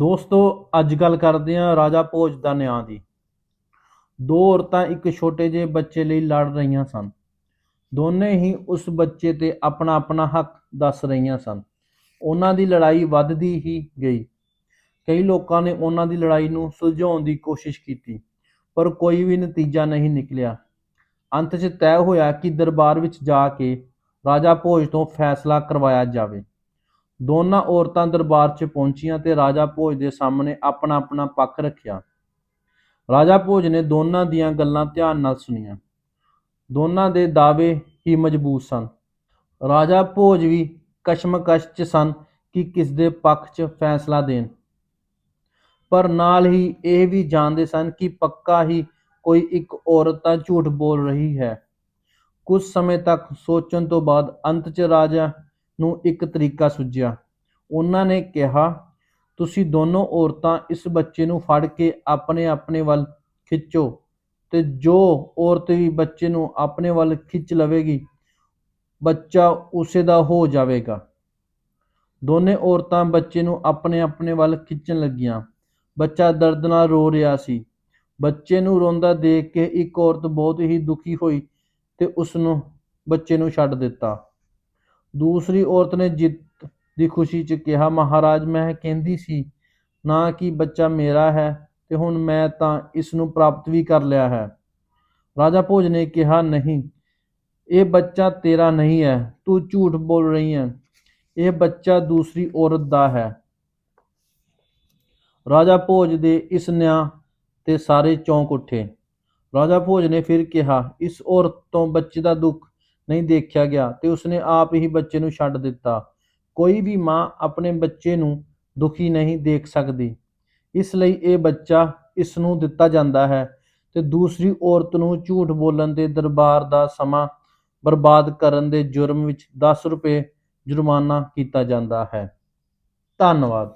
ਦੋਸਤੋ, ਅੱਜ ਗੱਲ ਕਰਦੇ ਹਾਂ ਰਾਜਾ ਭੋਜ ਦਾ ਨਿਆਂ ਦੀ। ਦੋ ਔਰਤਾਂ ਇੱਕ ਛੋਟੇ ਜਿਹੇ ਬੱਚੇ ਲਈ ਲੜ ਰਹੀਆਂ ਸਨ। ਦੋਨੇ ਹੀ ਉਸ ਬੱਚੇ ਤੇ ਆਪਣਾ ਆਪਣਾ ਹੱਕ ਦੱਸ ਰਹੀਆਂ ਸਨ। ਉਹਨਾਂ ਦੀ ਲੜਾਈ ਵੱਧਦੀ ਹੀ ਗਈ। ਕਈ ਲੋਕਾਂ ਨੇ ਉਹਨਾਂ ਦੀ ਲੜਾਈ ਨੂੰ ਸੁਲਝਾਉਣ ਦੀ ਕੋਸ਼ਿਸ਼ ਕੀਤੀ, ਪਰ ਕੋਈ ਵੀ ਨਤੀਜਾ ਨਹੀਂ ਨਿਕਲਿਆ। ਅੰਤ 'ਚ ਤੈਅ ਹੋਇਆ ਕਿ ਦਰਬਾਰ ਵਿੱਚ ਜਾ ਕੇ ਰਾਜਾ ਭੋਜ ਤੋਂ ਫੈਸਲਾ ਕਰਵਾਇਆ ਜਾਵੇ। ਦੋਨਾਂ ਔਰਤਾਂ ਦਰਬਾਰ 'ਚ ਪਹੁੰਚੀਆਂ ਤੇ ਰਾਜਾ ਭੋਜ ਦੇ ਸਾਹਮਣੇ ਆਪਣਾ ਆਪਣਾ ਪੱਖ ਰੱਖਿਆ। ਰਾਜਾ ਭੋਜ ਨੇ ਦੋਨਾਂ ਦੀਆਂ ਗੱਲਾਂ ਧਿਆਨ ਨਾਲ ਸੁਣੀਆਂ। ਦੋਨਾਂ ਦੇ ਦਾਅਵੇ ਹੀ ਮਜ਼ਬੂਤ ਸਨ। ਰਾਜਾ ਭੋਜ ਵੀ ਕਸ਼ਮਕਸ਼ 'ਚ ਸਨ ਕਿ ਕਿਸ ਦੇ ਪੱਖ 'ਚ ਫੈਸਲਾ ਦੇਣ। ਪਰ ਨਾਲ ਹੀ ਇਹ ਵੀ ਜਾਣਦੇ ਸਨ ਕਿ ਪੱਕਾ ਹੀ ਕੋਈ ਇੱਕ ਔਰਤ ਤਾਂ ਝੂਠ ਬੋਲ ਰਹੀ ਹੈ। ਕੁਝ ਸਮੇਂ ਤੱਕ ਸੋਚਣ ਤੋਂ ਬਾਅਦ ਅੰਤ 'ਚ ਰਾਜਾ ਨੂੰ ਇੱਕ ਤਰੀਕਾ ਸੁਝਿਆ। ਉਹਨਾਂ ਨੇ ਕਿਹਾ, ਤੁਸੀਂ ਦੋਨੋਂ ਔਰਤਾਂ ਇਸ ਬੱਚੇ ਨੂੰ ਫੜ ਕੇ ਆਪਣੇ ਆਪਣੇ ਵੱਲ ਖਿੱਚੋ ਤੇ ਜੋ ਔਰਤ ਵੀ ਬੱਚੇ ਨੂੰ ਆਪਣੇ ਵੱਲ ਖਿੱਚ ਲਵੇਗੀ, ਬੱਚਾ ਉਸੇ ਦਾ ਹੋ ਜਾਵੇਗਾ। ਦੋਨੇ ਔਰਤਾਂ ਬੱਚੇ ਨੂੰ ਆਪਣੇ ਆਪਣੇ ਵੱਲ ਖਿੱਚਣ ਲੱਗੀਆਂ। ਬੱਚਾ ਦਰਦ ਨਾਲ ਰੋ ਰਿਹਾ ਸੀ। ਬੱਚੇ ਨੂੰ ਰੋਂਦਾ ਦੇਖ ਕੇ ਇੱਕ ਔਰਤ ਬਹੁਤ ਹੀ ਦੁਖੀ ਹੋਈ ਤੇ ਉਸ ਨੂੰ ਬੱਚੇ ਨੂੰ ਛੱਡ ਦਿੱਤਾ। ਦੂਸਰੀ ਔਰਤ ਨੇ ਜਿੱਤ ਦੀ ਖੁਸ਼ੀ 'ਚ ਕਿਹਾ, ਮਹਾਰਾਜ, ਮੈਂ ਕਹਿੰਦੀ ਸੀ, ਨਾ ਕਿ ਬੱਚਾ ਮੇਰਾ ਹੈ ਤੇ ਹੁਣ ਮੈਂ ਤਾਂ ਇਸ ਨੂੰ ਪ੍ਰਾਪਤ ਵੀ ਕਰ ਲਿਆ ਹੈ। ਰਾਜਾ ਭੋਜ ਨੇ ਕਿਹਾ, ਨਹੀਂ, ਇਹ ਬੱਚਾ ਤੇਰਾ ਨਹੀਂ ਹੈ, ਤੂੰ ਝੂਠ ਬੋਲ ਰਹੀ ਹੈ। ਇਹ ਬੱਚਾ ਦੂਸਰੀ ਔਰਤ ਦਾ ਹੈ। ਰਾਜਾ ਭੋਜ ਦੇ ਇਸ ਨਿਆਂ ਤੇ ਸਾਰੇ ਚੌਂਕ ਉੱਠੇ। ਰਾਜਾ ਭੋਜ ਨੇ ਫਿਰ ਕਿਹਾ, ਇਸ ਔਰਤ ਤੋਂ ਬੱਚੇ ਦਾ ਦੁੱਖ ਨਹੀਂ ਦੇਖਿਆ ਗਿਆ ਤੇ ਉਸਨੇ ਆਪ ਹੀ ਬੱਚੇ ਨੂੰ ਛੱਡ ਦਿੱਤਾ। ਕੋਈ ਵੀ ਮਾਂ ਆਪਣੇ ਬੱਚੇ ਨੂੰ ਦੁਖੀ ਨਹੀਂ ਦੇਖ ਸਕਦੀ। ਇਸ ਲਈ ਇਹ ਬੱਚਾ ਇਸ ਨੂੰ ਦਿੱਤਾ ਜਾਂਦਾ ਹੈ ਤੇ ਦੂਸਰੀ ਔਰਤ ਨੂੰ ਝੂਠ ਬੋਲਣ ਦੇ ਦਰਬਾਰ ਦਾ ਸਮਾਂ ਬਰਬਾਦ ਕਰਨ ਦੇ ਜੁਰਮ ਵਿੱਚ 10 ਰੁਪਏ ਜੁਰਮਾਨਾ ਕੀਤਾ ਜਾਂਦਾ ਹੈ। ਧੰਨਵਾਦ।